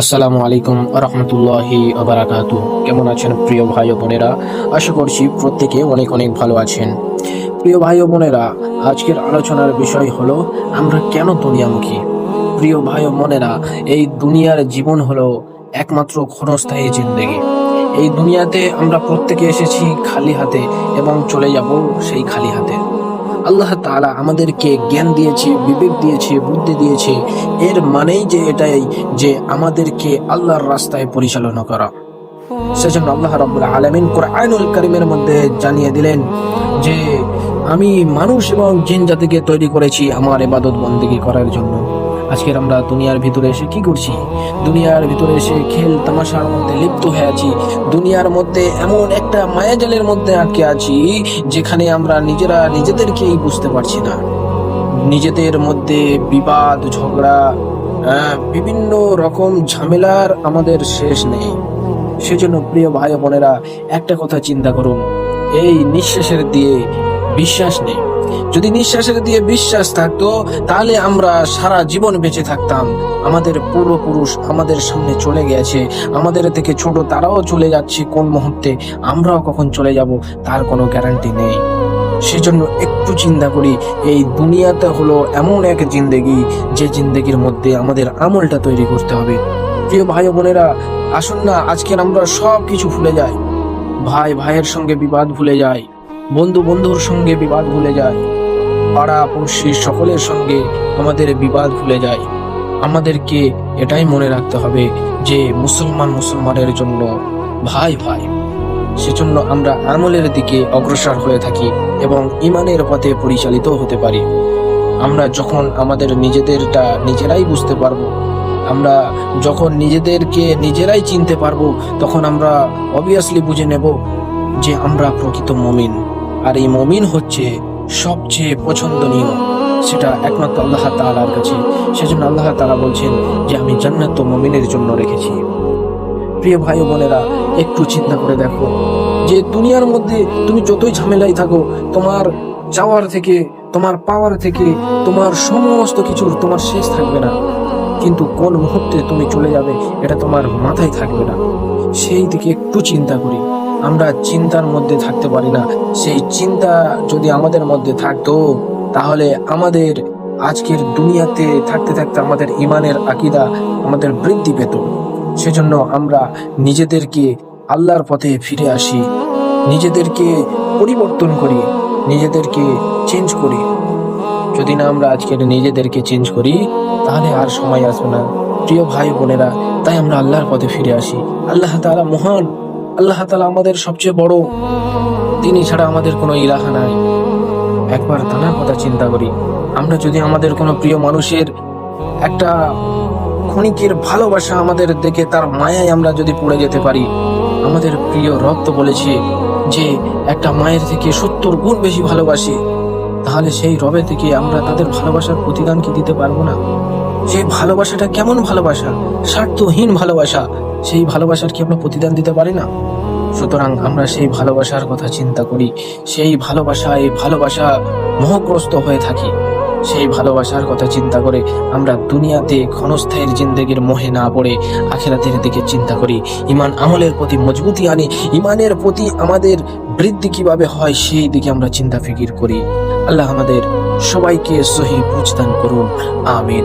আসসালামু আলাইকুম রহমতুল্লাহি আবরাকাত কেমন আছেন প্রিয় ভাই ও বোনেরা? আশা করছি প্রত্যেকে অনেক অনেক ভালো আছেন। প্রিয় ভাই ও বোনেরা, আজকের আলোচনার বিষয় হলো, আমরা কেন দুনিয়ামুখী? প্রিয় ভাই ও বোনেরা, এই দুনিয়ার জীবন হলো একমাত্র ক্ষণস্থায়ী জিন্দেগি। এই দুনিয়াতে আমরা প্রত্যেকে এসেছি খালি হাতে এবং চলে যাব সেই খালি হাতে। আল্লাহ তালা আমাদেরকে জ্ঞান দিয়েছে, বিবেক দিয়েছে, বুদ্ধি দিয়েছে। এর মানেই যে এটাই যে আমাদেরকে আল্লাহর রাস্তায় পরিচালনা করা। সেজন্য আল্লাহ রাব্বুল আলমিন কোরআনুল করিমের মধ্যে জানিয়ে দিলেন যে, আমি মানুষ এবং জিন জাতিকে তৈরি করেছি আমার এবাদত বন্দেগী করার জন্য। আজকের আমরা দুনিয়ার ভিতরে এসে কি করছি? দুনিয়ার ভিতরে এসে খেল তামাশার মধ্যে লিপ্ত হয়ে আছি। দুনিয়ার মধ্যে এমন একটা মায়াজালের মধ্যে আটকে আছি যেখানে আমরা নিজেরা নিজেদেরকেই বুঝতে পারছি না। নিজেদের মধ্যে বিবাদ ঝগড়া আহ, বিভিন্ন রকম ঝামেলার আমাদের শেষ নেই। সেজন্য প্রিয় ভাই বোনেরা একটা কথা চিন্তা করুন। এই নিঃশ্বাসের দিয়ে বিশ্বাস নেই। যদি নিঃশ্বাসের দিয়ে বিশ্বাস থাকতো, তাহলে আমরা সারা জীবন বেঁচে থাকতাম। আমাদের পূর্বপুরুষ আমাদের সামনে চলে গেছে। আমাদের থেকে ছোট তারাও চলে যাচ্ছে কোন মুহূর্তে। আমরাও কখন চলে যাব, তার কোনো গ্যারান্টি নেই। সেজন্য একটু চিন্তা করি, এই দুনিয়াটা হলো এমন এক জিন্দেগি, যে জিন্দেগির মধ্যে আমাদের আমলটা তৈরি করতে হবে। প্রিয় ভাই বোনেরা, আসুন না, আজকের আমরা সব কিছু ভুলে যাই। ভাই, ভাইয়ের সঙ্গে বিবাদ ভুলে যায় বন্ধু বন্ধুর সঙ্গে বিবাদ ভুলে যায়। পাড়া পড়শি সকলের সঙ্গে আমাদের বিবাদ ভুলে যায়। আমাদেরকে এটাই মনে রাখতে হবে যে মুসলমান মুসলমানের জন্য ভাই ভাই। সেজন্য আমরা আমলের দিকে অগ্রসর হয়ে থাকি এবং ইমানের পথে পরিচালিত হতে পারি। আমরা যখন আমাদের নিজেদেরটা নিজেরাই বুঝতে পারব, আমরা যখন নিজেদেরকে নিজেরাই চিনতে পারব, তখন আমরা অবভিয়াসলি বুঝে নেব যে আমরা প্রকৃত মমিন। আর এই মমিন হচ্ছে সবচেয়ে পছন্দনীয়। সেটা একমাত্র আল্লাহ তাআলার কাছে। সেজন্য আল্লাহ তালা বলছেন যে, আমি জান্নাত মমিনের জন্য রেখেছি। প্রিয় ভাই বোনেরা, একটু চিন্তা করে দেখো যে, দুনিয়ার মধ্যে তুমি যতই ঝামেলায় থাকো, তোমার চাওয়ার থেকে, তোমার পাওয়ার থেকে, তোমার সমস্ত কিছুর তোমার শেষ থাকবে না। কিন্তু কোন মুহূর্তে তুমি চলে যাবে, এটা তোমার মাথায় থাকবে না। সেই দিকে একটু চিন্তা করি। আমরা চিন্তার মধ্যে থাকতে পারি না। সেই চিন্তা যদি আমাদের মধ্যে থাকতো, তাহলে আমাদের আজকের দুনিয়াতে থাকতে থাকতে আমাদের ইমানের আকিদা আমাদের বৃদ্ধি পেত। সেজন্য আমরা নিজেদেরকে আল্লাহর পথে ফিরে আসি, নিজেদেরকে পরিবর্তন করি, নিজেদেরকে চেঞ্জ করি। যদি না আমরা আজকের নিজেদেরকে চেঞ্জ করি, তাহলে আর সময় আসবে না। প্রিয় ভাই বোনেরা, তাই আমরা আল্লাহর পথে ফিরে আসি। আল্লাহ তাআলা মহান আল্লাহ তালা আমাদের সবচেয়ে বড় তিনি ছাড়া আমাদের কোনো ইলাহা নাই। একবার তানার কথা চিন্তা করি। আমরা যদি আমাদের কোনো প্রিয় মানুষের একটা ক্ষণিকের ভালোবাসা আমাদের দেখে তার মায়ায় আমরা যদি পড়ে যেতে পারি, আমাদের প্রিয় রব তো বলেছে যে, একটা মায়ের থেকে সত্তর গুণ বেশি ভালোবাসে। তাহলে সেই রবে থেকে আমরা তাদের ভালোবাসার প্রতিদান কি দিতে পারব না? সেই ভালোবাসাটা কেমন ভালোবাসা? স্বার্থহীন ভালোবাসা। সেই ভালোবাসার কি আমরা প্রতিদান দিতে পারি না? সুতরাং আমরা সেই ভালোবাসার কথা চিন্তা করি, সেই ভালোবাসায় ভালোবাসা মোহগ্রস্ত হয়ে থাকি। সেই ভালোবাসার কথা চিন্তা করে আমরা দুনিয়াতে ক্ষণস্থায়ীর জিন্দেগির মোহে না পড়ে আখেরাতের দিকে চিন্তা করি। ইমান আমলের প্রতি মজবুতি আনি, ইমানের প্রতি আমাদের বৃদ্ধি কীভাবে হয় সেই দিকে আমরা চিন্তা ফিকির করি। আল্লাহ আমাদের সবাইকে সহি বুঝদান করুন। আমিন।